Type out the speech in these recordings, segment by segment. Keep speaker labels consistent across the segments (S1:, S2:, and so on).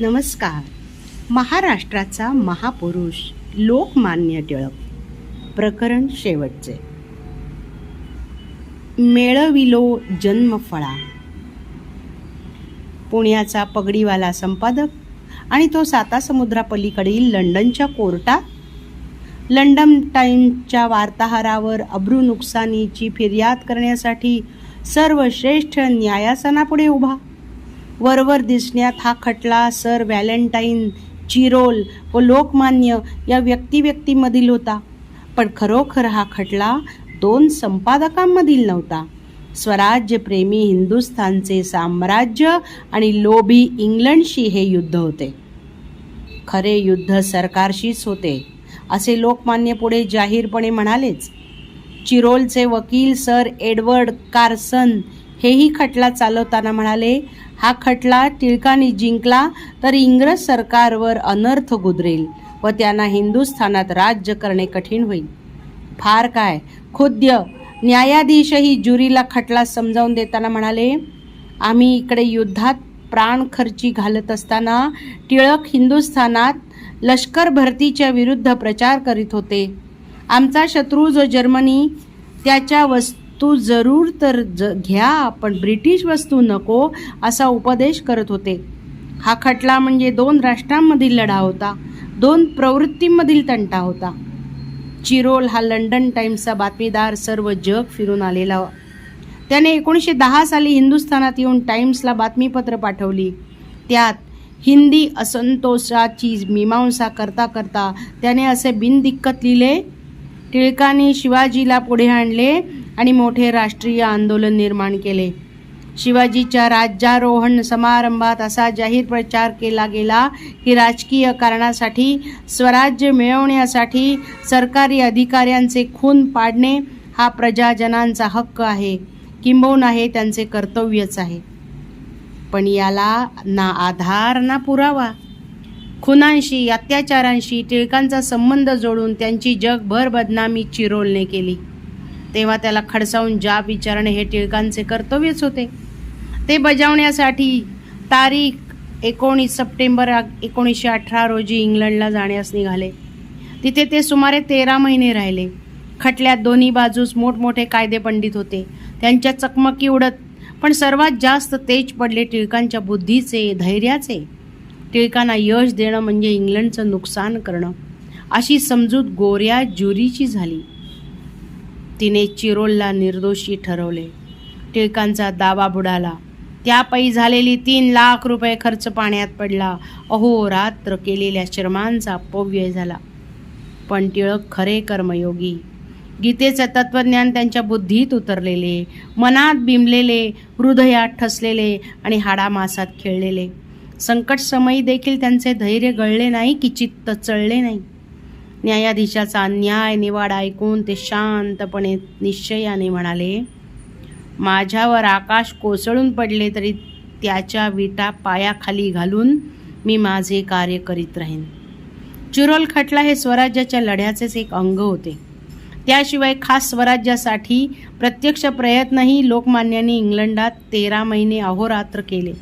S1: नमस्कार. महाराष्ट्राचा महापुरुष लोकमान्य टिळक. प्रकरण शेवटचे. मेळविलो जन्मफळा. पुण्याचा पगडीवाला संपादक आणि तो साता समुद्रापलीकडील लंडनच्या कोर्टात? लंडन टाईमच्या वार्ताहरावर अब्रू नुकसानीची फिर्याद करण्यासाठी सर्वश्रेष्ठ न्यायासनापुढे उभा? वरवर दिसण्यात हा खटला सर व्हॅलेंटाईन चिरोल व लोकमान्य या व्यक्तिव्यक्तीमधील होता. पण खरोखर हा खटला दोन संपादकांमधील नव्हता. स्वराज्यप्रेमी हिंदुस्थानचे साम्राज्य आणि लोभी इंग्लंडशी हे युद्ध होते. खरे युद्ध सरकारशीच होते असे लोकमान्य पुढे जाहीरपणे म्हणालेच. चिरोलचे वकील सर एडवर्ड कार्सन हेही खटला चालवताना म्हणाले हा खटला टिळकांनी जिंकला तर इंग्रज सरकारवर अनर्थ गुदरेल व त्यांना हिंदुस्थानात राज्य करणे कठीण होईल. फार काय? खुद्य न्यायाधीशही ज्युरीला खटला समजावून देताना म्हणाले आम्ही इकडे युद्धात प्राण खर्ची घालत असताना टिळक हिंदुस्थानात लष्कर भरतीच्या विरुद्ध प्रचार करीत होते. आमचा शत्रू जो जर्मनी त्याच्या वस्तू जरूर तर ज घ्या पण ब्रिटिश वस्तू नको असा उपदेश करत होते. हा खटला म्हणजे दोन राष्ट्रांमधील लढा होता. दोन प्रवृत्तींमधील तंटा होता. चिरोल हा लंडन टाईम्सचा बातमीदार सर्व जग फिरून आलेला. त्याने एकोणीसशे दहा साली हिंदुस्थानात येऊन टाइम्सला बातमीपत्र पाठवली. त्यात हिंदी असंतोषाची मीमांसा करता करता त्याने असे बिनदिक्कत लिहिले. टिळकांनी शिवाजीला पुढे आणले. आणि मोठे राष्ट्रीय आंदोलन निर्माण केले. शिवाजीच्या राज्यारोहण समारंभात असा जाहीर प्रचार केला गेला की राजकीय कारणासाठी स्वराज्य मिळवण्यासाठी सरकारी अधिकाऱ्यांचे खून पाडणे हा प्रजाजनांचा हक्क आहे. किंबहुना हे त्यांचे कर्तव्यच आहे. पण याला ना आधार ना पुरावा. खुनांशी अत्याचारांशी टिळकांचा संबंध जोडून त्यांची जगभर बदनामी चिरोलने केली. तेव्हा त्याला खडसावून जाब विचारणे हे टिळकांचे कर्तव्यच होते. ते बजावण्यासाठी तारीख एकोणीस सप्टेंबर एकोणीसशे अठरा रोजी इंग्लंडला जाण्यास निघाले. तिथे ते सुमारे तेरा महिने राहिले. खटल्यात दोन्ही बाजूस मोठमोठे कायदे पंडित होते. त्यांच्या चकमकी उडत पण सर्वात जास्त तेज पडले टिळकांच्या बुद्धीचे धैर्याचे. टिळकांना यश देणं म्हणजे इंग्लंडचं नुकसान करणं. अशी समजूत गोऱ्या ज्युरीची झाली. तिने चिरोलला निर्दोषी ठरवले. टिळकांचा दावा बुडाला. त्यापायी झालेली तीन लाख रुपये खर्च पाण्यात पडला. अहोरात्र केलेल्या श्रमांचा अपव्यय झाला. पण टिळक खरे कर्मयोगी. गीतेचं तत्त्वज्ञान त्यांच्या बुद्धीत उतरलेले मनात बिंबलेले हृदयात ठसलेले आणि हाडामासात खेळलेले. संकटसमयी देखील त्यांचे धैर्य गळले नाही की चित्त चळले नाही? न्यायाधीशाचा न्याय निवाडा ऐकून ते शांतपणे निश्चयाने म्हणाले माझ्यावर आकाश कोसळून पडले तरी त्याच्या विटा पायाखाली घालून मी माझे कार्य करीत राहीन. चुरोल खटला हे स्वराज्याच्या लढ्याचेच एक अंग होते. त्याशिवाय खास स्वराज्यासाठी प्रत्यक्ष प्रयत्नही लोकमान्यांनी इंग्लंडात तेरा महिने अहोरात्र केले.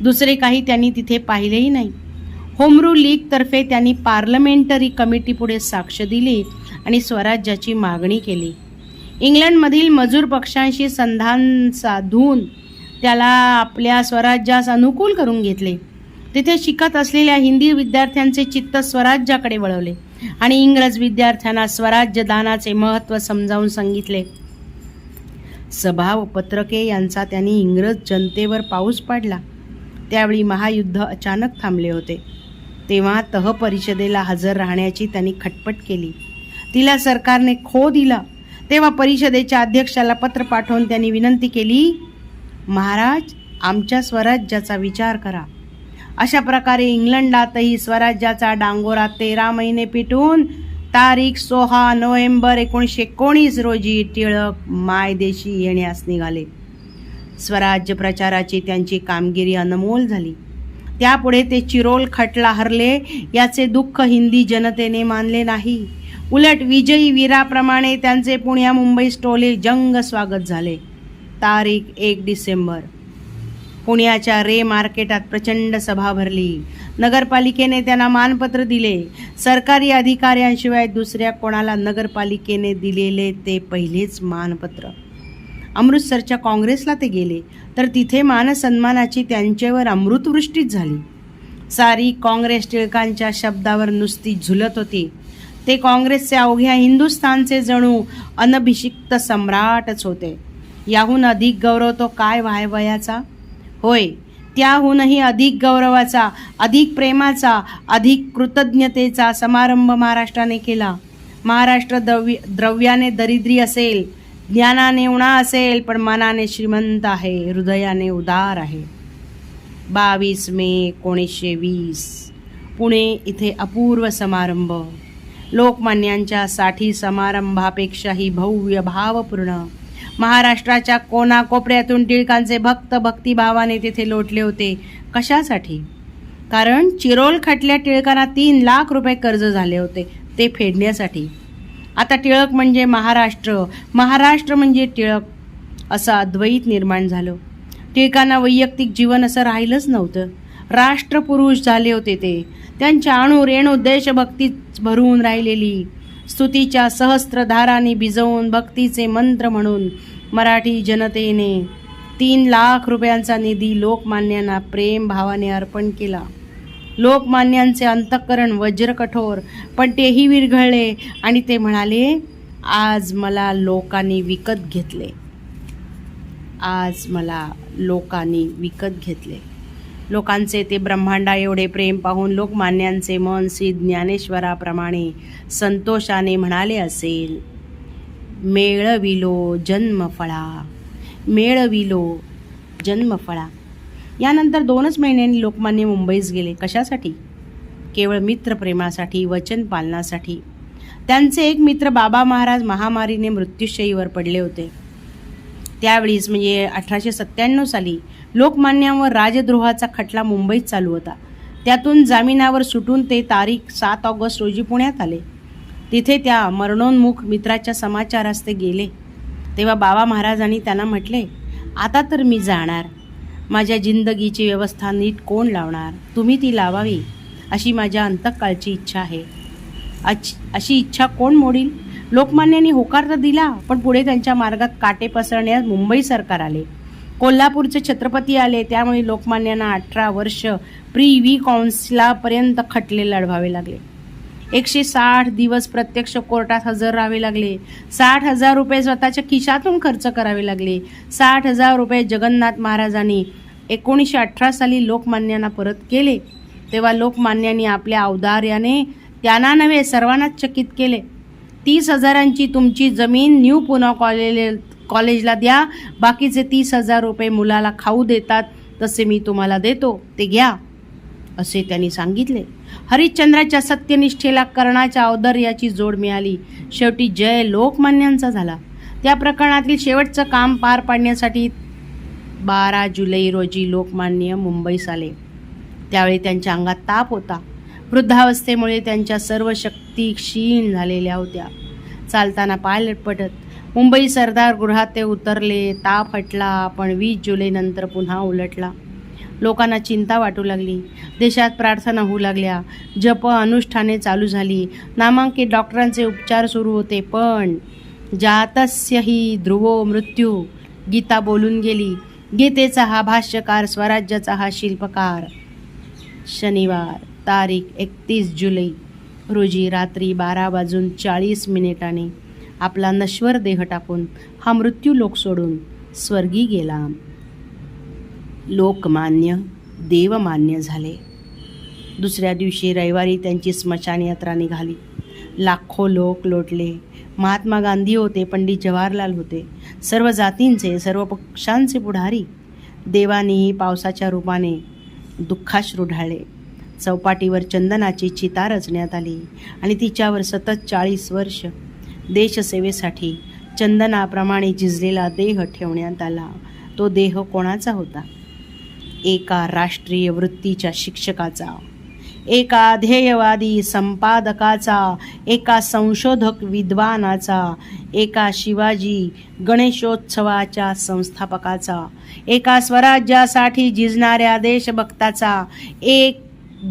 S1: दुसरे काही त्यांनी तिथे पाहिलेही नाही. होमरू लीगतर्फे त्यांनी पार्लमेंटरी कमिटीपुढे साक्ष दिली आणि स्वराज्याची मागणी केली. इंग्लंडमधील मजूर पक्षांशी संधान साधून त्याला आपल्या स्वराज्यास अनुकूल करून घेतले. तिथे शिकत असलेल्या हिंदी विद्यार्थ्यांचे चित्त स्वराज्याकडे वळवले आणि इंग्रज विद्यार्थ्यांना स्वराज्य दानाचे महत्त्व समजावून सांगितले. सभा व पत्रके यांचा त्यांनी इंग्रज जनतेवर पाऊस पाडला. त्यावेळी महायुद्ध अचानक थांबले होते. तेव्हा तह परिषदेला हजर राहण्याची त्यांनी खटपट केली. तिला सरकारने खो दिला. तेव्हा परिषदेच्या अध्यक्षाला पत्र पाठवून त्यांनी विनंती केली महाराज आमच्या स्वराज्याचा विचार करा. अशा प्रकारे इंग्लंडातही स्वराज्याचा डांगोरा तेरा महिने पिटून तारीख सोहा नोव्हेंबर एकोणीसशे एकोणीस रोजी टिळक मायदेशी येण्यास निघाले. स्वराज्य प्रचाराची त्यांची कामगिरी अनमोल झाली. त्यापुढे ते चिरोल खटला हरले याचे दुःख हिंदी जनतेने मानले नाही. उलट विजयी वीराप्रमाणे त्यांचे पुण्या मुंबई स्टोले जंग स्वागत झाले. तारीख एक डिसेंबर. पुण्याच्या रे मार्केटात प्रचंड सभा भरली. नगरपालिकेने त्यांना मानपत्र दिले. सरकारी अधिकाऱ्यांशिवाय दुसऱ्या कोणाला नगरपालिकेने दिलेले ते पहिलेच मानपत्र. अमृतसरच्या काँग्रेसला ते गेले तर तिथे मानसन्मानाची त्यांच्यावर अमृतवृष्टीच झाली. सारी काँग्रेस टिळकांच्या शब्दावर नुसती झुलत होती. ते काँग्रेसचे अवघ्या हिंदुस्थानचे जणू अनभिषिक्त सम्राटच होते. याहून अधिक गौरव तो काय व्हायवयाचा? होय त्याहूनही अधिक गौरवाचा अधिक प्रेमाचा अधिक कृतज्ञतेचा समारंभ महाराष्ट्राने केला. महाराष्ट्र द्रव्य द्रव्याने दरिद्री असेल ज्ञानाने उणा असेल पण मनाने श्रीमंत आहे हृदयाने उदार आहे. बावीस मे एकोणीसशे वीस पुणे इथे अपूर्व समारंभ. लोकमान्यांच्या साठी समारंभापेक्षाही भव्य भावपूर्ण. महाराष्ट्राच्या कोणाकोपऱ्यातून टिळकांचे भक्त भक्तिभावाने तिथे लोटले होते. कशासाठी? कारण चिरोल खटल्या टिळकांना तीन लाख रुपये कर्ज झाले होते. ते फेडण्यासाठी. आता टिळक म्हणजे महाराष्ट्र. महाराष्ट्र म्हणजे टिळक असं अद्वैत निर्माण झालं. टिळकांना वैयक्तिक जीवन असं राहिलंच नव्हतं. राष्ट्रपुरुष झाले होते ते. त्यांच्या अणू रेणू देशभक्तीच भरून राहिलेली स्तुतीच्या सहस्त्रधाराने भिजवून भक्तीचे मंत्र म्हणून मराठी जनतेने तीन लाख रुपयांचा निधी लोकमान्यांना प्रेम भावाने अर्पण केला. लोकमान्यांचे अंतःकरण वज्रकठोर. पण तेही विरघळले आणि ते म्हणाले आज मला लोकांनी विकत घेतले. आज मला लोकांनी विकत घेतले. लोकांचे ते ब्रह्मांडा एवढे प्रेम पाहून लोकमान्यांचे मन श्री ज्ञानेश्वराप्रमाणे संतोषाने म्हणाले असेल मेळविलो जन्मफळा मेळविलो जन्मफळा. यानंतर दोनच महिन्यांनी लोकमान्य मुंबईस गेले. कशासाठी? केवळ मित्रप्रेमासाठी वचन पालनासाठी. त्यांचे एक मित्र बाबा महाराज महामारीने मृत्यूशयीवर पडले होते. त्यावेळीस म्हणजे अठराशे सत्त्याण्णव साली लोकमान्यांवर राजद्रोहाचा खटला मुंबईत चालू होता. त्यातून जामिनावर सुटून ते तारीख सात ऑगस्ट रोजी पुण्यात आले. तिथे त्या मरणोन्मुख मित्राच्या समाचारास ते गेले. तेव्हा बाबा महाराजांनी त्यांना म्हटले आता तर मी जाणार. माझ्या जिंदगीची व्यवस्था नीट कोण लावणार? तुम्ही ती लावावी अशी माझ्या अंतकाळची इच्छा आहे. अच अशी इच्छा कोण मोडील? लोकमान्यांनी होकार तर दिला पण पुढे त्यांच्या मार्गात काटे पसरण्यास मुंबई सरकार आले. कोल्हापूरचे छत्रपती आले त्यामुळे लोकमान्यांना अठरा वर्ष प्री व्ही कौन्सिलापर्यंत खटले लढवावे लागले. एकशे साठ दिवस प्रत्यक्ष कोर्टात हजर राहावे लागले. साठ हजार रुपये स्वतःच्या खिशातून खर्च करावे लागले. साठ हजार रुपये जगन्नाथ महाराजांनी एकोणीसशे अठरा साली लोकमान्यांना परत केले. तेव्हा लोकमान्यांनी आपल्या औदार्याने त्यांना नव्हे सर्वांनाच चकित केले. तीस हजारांची तुमची जमीन न्यू पुना कॉलेज कॉलेजला द्या. बाकीचे तीस हजार रुपये मुलाला खाऊ देतात तसे मी तुम्हाला देतो. ते घ्या असे त्यांनी सांगितले. हरिश्चंद्राच्या सत्यनिष्ठेला कर्णाच्या औदर्याची जोड मिळाली. शेवटी जय लोकमान्यांचा झाला. त्या प्रकरणातील शेवटचं काम पार पाडण्यासाठी बारा जुलै रोजी लोकमान्य मुंबईस आले. त्यावेळी त्यांच्या अंगात ताप होता. वृद्धावस्थेमुळे त्यांच्या सर्व शक्ती क्षीण झालेल्या होत्या. चालताना पाय लटपटत मुंबई सरदार गृहात ते उतरले. ताप हटला पण वीस जुलैनंतर पुन्हा उलटला. लोकांना चिंता वाटू लागली. देशात प्रार्थना होऊ लागल्या. जप अनुष्ठाने चालू झाली. नामांकित डॉक्टरांचे उपचार सुरू होते पण जातस्य ही ध्रुवो मृत्यू. गीता बोलून गेली गीतेचा हा भाष्यकार स्वराज्याचा हा शिल्पकार. शनिवार तारीख एकतीस जुलै रोजी रात्री बारा वाजून चाळीस मिनिटाने आपला नश्वर देह टाकून हा मृत्यू लोक सोडून स्वर्गी गेला. लोकमान्य देवमान्य झाले. दुसऱ्या दिवशी रविवारी त्यांची स्मशान यात्रा निघाली. लाखो लोक लोटले. महात्मा गांधी होते पंडित जवाहरलाल होते. सर्व जातींचे सर्व पक्षांचे पुढारी देवानेही पावसाच्या रूपाने दुःखाश्रू ढाळले. चौपाटीवर चंदनाची चिता रचण्यात आली आणि तिच्यावर सतत चाळीस वर्ष देशसेवेसाठी चंदनाप्रमाणे झिजलेला देह ठेवण्यात आला. तो देह कोणाचा होता? एका राष्ट्रीय वृत्तीच्या शिक्षकाचा एका ध्येयवादी संपादकाचा एका संशोधक विद्वानाचा एका शिवाजी गणेशोत्सवाच्या संस्थापकाचा एका स्वराज्यासाठी झिजणाऱ्या देशभक्ताचा एक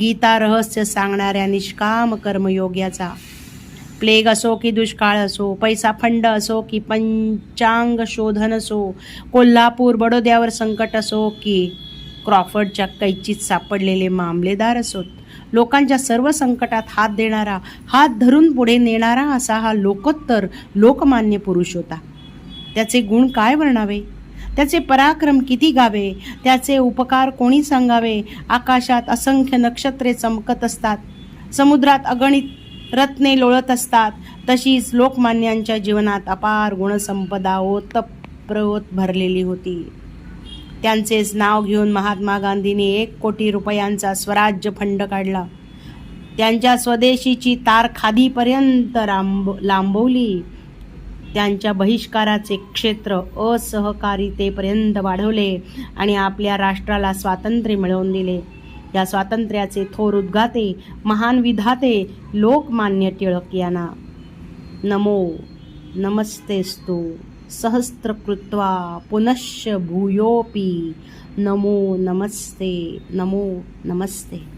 S1: गीता रहस्य सांगणाऱ्या निष्काम कर्मयोग्याचा. प्लेग असो की दुष्काळ असो पैसा फंड असो की पंचांग शोधन असो कोल्हापूर बडोद्यावर संकट असो की क्रॉफर्डच्या कैचीत सापडलेले मामलेदार असोत. लोकांच्या सर्व संकटात हात देणारा हात धरून पुढे नेणारा असा हा लोकोत्तर लोकमान्य पुरुष होता. त्याचे गुण काय वर्णावे? त्याचे पराक्रम किती गावे? त्याचे उपकार कोणी सांगावे? आकाशात असंख्य नक्षत्रे चमकत असतात. समुद्रात अगणित रत्ने लोळत असतात. तशीच लोकमान्यांच्या जीवनात अपार गुणसंपदा ओतप्रोत भरलेली होती. त्यांचेच नाव घेऊन महात्मा गांधींनी एक कोटी रुपयांचा स्वराज्य फंड काढला. त्यांच्या स्वदेशीची तार खादीपर्यंत लांब लांबवली. त्यांच्या बहिष्काराचे क्षेत्र असहकारितेपर्यंत वाढवले आणि आपल्या राष्ट्राला स्वातंत्र्य मिळवून दिले. या स्वातंत्र्याचे थोर उद्गाते महान विधाते लोकमान्य टिळक यांना. नमो. नमस्तेस्तू. सहस्रकृत्वा पुनश्च भूयोपि नमो नमस्ते नमो नमस्ते।